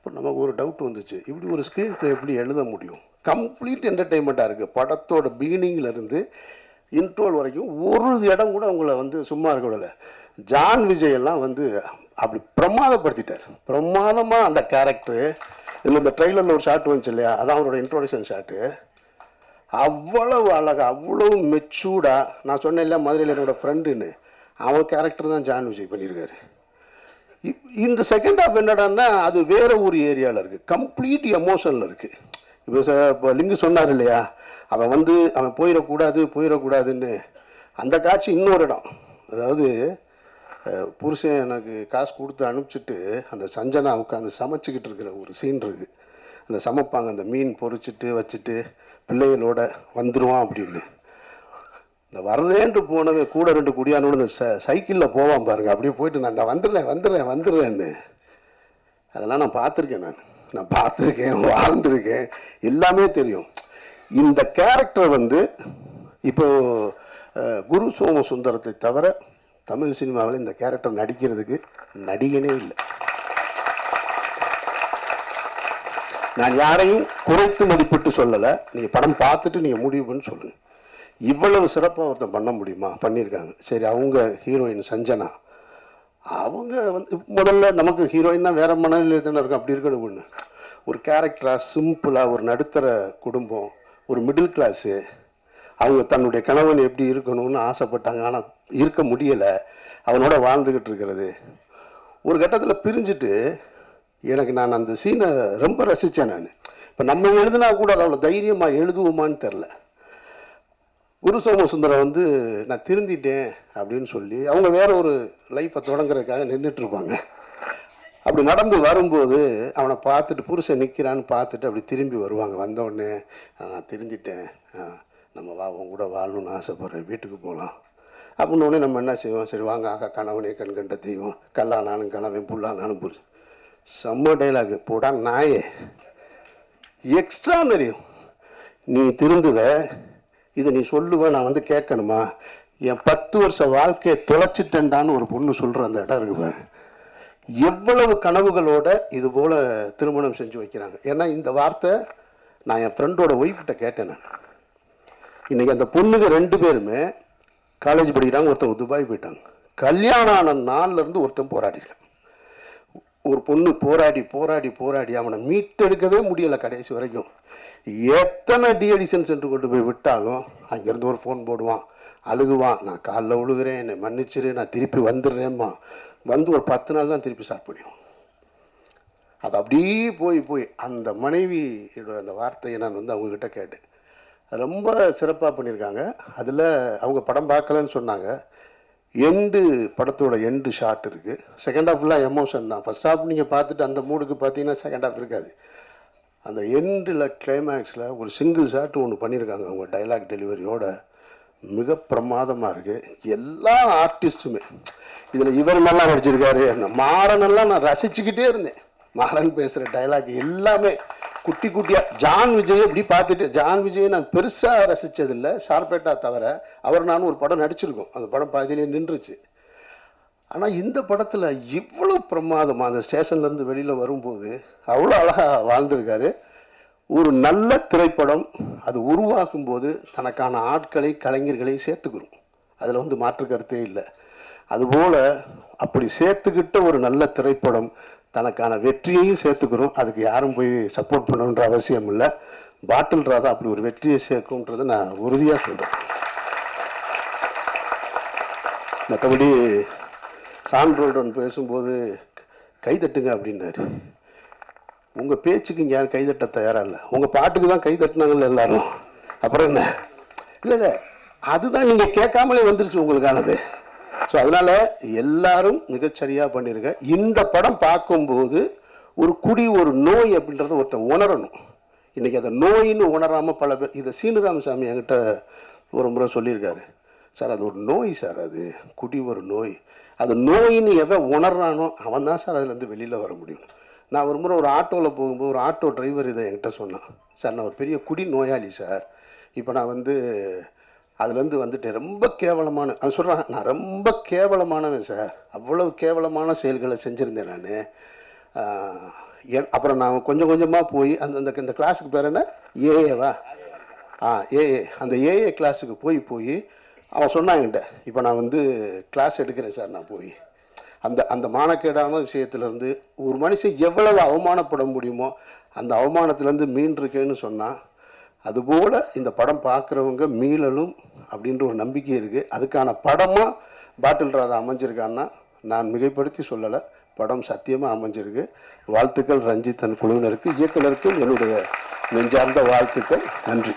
C: இப்போ நமக்கு ஒரு டவுட் வந்துச்சு. இப்படி ஒரு ஸ்க்ரீன் ப்ளே எப்படி எழுத முடியும்? கம்ப்ளீட் என்டர்டெயின்மெண்ட்டாக இருக்குது படத்தோட பிகினிங்லேருந்து இன்ட்ரோல் வரைக்கும் ஒரு இடம் கூட அவங்கள வந்து சும்மா இருக்க விடலை. ஜான் விஜய் எல்லாம் வந்து அப்படி பிரமாதப்படுத்திட்டார். பிரமாதமாக அந்த கேரக்டரு இதில் இந்த ட்ரெய்லரில் ஒரு ஷாட் வந்துச்சு இல்லையா? அதான் அவரோட இன்ட்ரோடக்ஷன் ஷாட்டு அவ்வளவு அழகாக அவ்வளவு மெச்சூர்டாக நான் சொன்னேன் இல்லை மதுரையில் என்னோடய ஃப்ரெண்டுன்னு அவன் கேரக்டர் தான் ஜான் விஜய் பண்ணியிருக்காரு. இந்த செகண்ட் ஹாஃப் என்னடான்னா அது வேற ஒரு ஏரியாவில் இருக்குது கம்ப்ளீட் எமோஷனில் இருக்குது இப்போ இப்போ லிங்கு சொன்னார் இல்லையா? அவன் வந்து அவன் போயிடக்கூடாது போயிடக்கூடாதுன்னு. அந்த காட்சி இன்னொரு இடம். அதாவது புருஷன் எனக்கு காசு கொடுத்து அனுப்பிச்சிட்டு அந்த சஞ்சனா உட்காந்து சமைச்சிக்கிட்டு இருக்கிற ஒரு சீன் இருக்குது அந்த சமைப்பாங்க அந்த மீன் பொறிச்சிட்டு வச்சுட்டு பிள்ளைகளோட வந்துடுவான் அப்படின்னு. இந்த வரதேன்ட்டு போனவன் கூட ரெண்டு குடியானோட இந்த ச சைக்கிளில் போவான் பாருங்க. அப்படியே போயிட்டு நான் இந்த வந்துடுறேன் வந்துடுறேன் வந்துடுறேன்னு. அதெல்லாம் நான் பார்த்துருக்கேன் நான். நான் பார்த்துருக்கேன் வாழ்ந்துருக்கேன். எல்லாமே தெரியும். இந்த கேரக்டர் வந்து இப்போ குரு சோம சுந்தரத்தை தவிர தமிழ் சினிமாவில் இந்த கேரக்டர் நடிக்கிறதுக்கு நடிகனே இல்லை. நான் யாரையும் குறைத்து மதிப்பிட்டு சொல்லலை. நீங்கள் படம் பார்த்துட்டு நீங்கள் முடிவு பண்ணி சொல்லுங்கள் இவ்வளவு சிறப்பாக ஒருத்தன் பண்ண முடியுமா? பண்ணியிருக்காங்க. சரி அவங்க ஹீரோயின் சஞ்சனா. அவங்க வந்து முதல்ல நமக்கு ஹீரோயின்னா வேறு மனநிலையில் தானே இருக்கும். அப்படி இருக்கணும் ஒன்று ஒரு கேரக்டராக சிம்பிளாக ஒரு நடுத்தர குடும்பம் ஒரு மிடில் கிளாஸு அவங்க தன்னுடைய கணவன் எப்படி இருக்கணும்னு ஆசைப்பட்டாங்க. ஆனால் இருக்க முடியலை. அவனோட வாழ்ந்துக்கிட்டு இருக்கிறது. ஒரு கட்டத்தில் பிரிஞ்சுட்டு எனக்கு நான் அந்த சீனை ரொம்ப ரசித்தேன் நான். இப்போ நம்ம எழுதுனா கூட அதை அவ்வளோ தைரியமாக எழுதுவோமான்னு தெரில குரு சோமசுந்தரம் வந்து நான் திருந்திட்டேன் அப்படின்னு சொல்லி அவங்க வேற ஒரு லைஃப்பை தொடங்குறதுக்காக நின்றுட்டு இருப்பாங்க அப்படி நடந்து வரும்போது அவனை பார்த்துட்டு புருஷன் நிற்கிறான்னு பார்த்துட்டு அப்படி திரும்பி வருவாங்க. வந்த உடனே நான் திருந்திட்டேன். நம்ம வா உன் கூட வாழணும்னு ஆசைப்பட்றேன். வீட்டுக்கு போகலாம் அப்படின்னு உடனே நம்ம என்ன செய்வோம்? சரி வாங்க ஆக கணவனே கண் கண்ட தெய்வம். கல்லா நானும் கணவன் புல்லா நானும் புருஷன் செம்ம டைலாகு போடா நாயே. எக்ஸ்ட்ரா எக்ஸ்ட்ரானரி நீ திருந்துவ. இதை நீ சொல்லுவ நான் வந்து கேட்கணுமா? என் பத்து வருஷ வாழ்க்கையை தொலைச்சிட்டேன்டான்னு ஒரு பொண்ணு சொல்கிற அந்த இடம் இருக்கு எவ்வளவு கனவுகளோட இது போல் திருமணம் செஞ்சு வைக்கிறாங்க. ஏன்னா இந்த வார்த்தை நான் என் ஃப்ரெண்டோட ஒய்ஃப்கிட்ட கேட்டேன் நான். இன்றைக்கி அந்த பொண்ணுங்க ரெண்டு பேருமே காலேஜ் படிக்கிறாங்க ஒருத்தன் துபாய் போயிட்டாங்க கல்யாணம் ஆன நாள்லேருந்து ஒருத்தன் போராடிருக்கான் ஒரு பொண்ணு போராடி போராடி போராடி அவனை மீட்டெடுக்கவே முடியல கடைசி வரைக்கும். எத்தனை டிஎடிஷன் சென்று கொண்டு போய் விட்டாலும் அங்கேருந்து ஒரு ஃபோன் போடுவான். அழுகுவான். நான் காலைல விழுகிறேன் என்னை மன்னிச்சிரு நான் திருப்பி வந்துடுறேம்மா. வந்து ஒரு பத்து நாள் தான் திருப்பி ஸ்டார்ட் பண்ணிடுவோம் அது அப்படியே போய் போய் அந்த மனைவியோட அந்த வார்த்தையை நான் வந்து அவங்கக்கிட்ட கேட்டேன். அது ரொம்ப சிறப்பாக பண்ணியிருக்காங்க. அதில் அவங்க படம் பார்க்கலன்னு சொன்னாங்க. எண்டு படத்தோட எண்டு ஷாட் இருக்குது செகண்ட் ஹாஃப் ஃபுல்லாக எமோஷன் தான். ஃபர்ஸ்ட் ஹாஃப் நீங்கள் பார்த்துட்டு அந்த மூடுக்கு பார்த்தீங்கன்னா செகண்ட் ஹாஃப் இருக்காது. அந்த எண்டில் கிளைமேக்ஸில் ஒரு சிங்கிள் ஷாட் ஒன்று பண்ணியிருக்காங்க அவங்க டைலாக் டெலிவரியோட மிக பிரமாதமாக இருக்குது எல்லா ஆர்டிஸ்ட்டுமே இதில் இவர் நல்லா நடிச்சிருக்காரு அந்த மாறனெல்லாம் நான் ரசிச்சுக்கிட்டே இருந்தேன். மாறன் பேசுகிற டைலாக் எல்லாமே குட்டி குட்டியாக ஜான் விஜய் இப்படி பார்த்துட்டு ஜான் விஜய் நான் பெருசாக ரசித்ததில்லை ஷார்பேட்டா தவிர அவர் நானும் ஒரு படம் நடிச்சிருக்கோம். அந்த படம் பாதியிலே நின்றுச்சு. ஆனால் இந்த படத்தில் இவ்வளோ பிரமாதமாக அந்த ஸ்டேஷன்லேருந்து வெளியில் வரும்போது அவ்வளோ அழகாக வாழ்ந்திருக்காரு. ஒரு நல்ல திரைப்படம் அது உருவாக்கும் போது தனக்கான ஆட்களை கலைஞர்களை சேர்த்துக்கிறோம் அதில் வந்து மாற்று கருத்தே இல்லை. அதுபோல் அப்படி சேர்த்துக்கிட்ட ஒரு நல்ல திரைப்படம் தனக்கான வெற்றியையும் சேர்த்துக்கிறோம் அதுக்கு யாரும் போய் சப்போர்ட் பண்ணணுன்ற அவசியம் இல்லை. பாட்டில் ராதா அப்படி ஒரு வெற்றியை சேர்க்கும்ன்றதை நான் உறுதியாக சொல்கிறேன் மற்றபடி சான்றோடன் பேசும்போது கைதட்டுங்க அப்படின்னாரு. உங்கள் பேச்சுக்கு இங்கே யாரும் கைதட்ட தயாராக இல்லை. உங்கள் பாட்டுக்கு தான் கைதட்டினாங்கல்ல எல்லாரும். அப்புறம் என்ன? இல்லை இல்லை. அதுதான் நீங்கள் கேட்காமலே வந்துருச்சு உங்களுக்கானது. ஸோ அதனால் எல்லாரும் மிகச்சரியாக பண்ணியிருக்க இந்த படம் பார்க்கும்போது ஒரு குடி ஒரு நோய் அப்படின்றத ஒருத்தன் உணரணும். இன்றைக்கி அதை நோயின்னு உணராமல் பல பேர் இதை சீனிராமசாமி என்கிட்ட ஒரு முறை சொல்லியிருக்காரு. சார் அது ஒரு நோய் சார் அது குடி ஒரு நோய். அது நோயின்னு எவன் உணர்றானோ அவன் தான் சார் அதுலேருந்து வெளியில் வர முடியும். நான் ஒரு முறை ஒரு ஆட்டோவில் போகும்போது ஒரு ஆட்டோ டிரைவர் இதை என்கிட்ட சொன்னான். சார் நான் ஒரு பெரிய குடி நோயாளி சார். இப்போ நான் வந்து அதுலேருந்து வந்துட்டு ரொம்ப கேவலமான அவன் சொல்கிறான் நான் ரொம்ப கேவலமானவன் சார். அவ்வளவு கேவலமான செயல்களை செஞ்சுருந்தேன் நான். என் அப்புறம் நான் கொஞ்சம் கொஞ்சமாக போய் அந்த அந்த இந்த கிளாஸுக்கு பேர் என்ன? ஏஏவா ஆ ஏஏ அந்த ஏஏ கிளாஸுக்கு போய் போய் அவன் சொன்னாங்கிட்ட இப்போ நான் வந்து கிளாஸ் எடுக்கிறேன் சார் நான் போய். அந்த அந்த மானக்கேடான விஷயத்துலேருந்து ஒரு மனுஷன் எவ்வளவு அவமானப்பட முடியுமோ அந்த அவமானத்துலேருந்து மீண்டிருக்கேன்னு சொன்னால் அதுபோல் இந்த படம் பார்க்குறவங்க மீளலும் அப்படின்ற ஒரு நம்பிக்கை இருக்குது அதுக்கான படமாக பாட்டில் ராதா அமைஞ்சிருக்கான்னா நான் மிகைப்படுத்தி சொல்லலை படம் சத்தியமாக அமைஞ்சிருக்கு. வாழ்த்துக்கள் ரஞ்சித் தன் குழுவினருக்கு இயக்குனருக்கும் என்னுடைய நெஞ்சார்ந்த வாழ்த்துக்கள். நன்றி.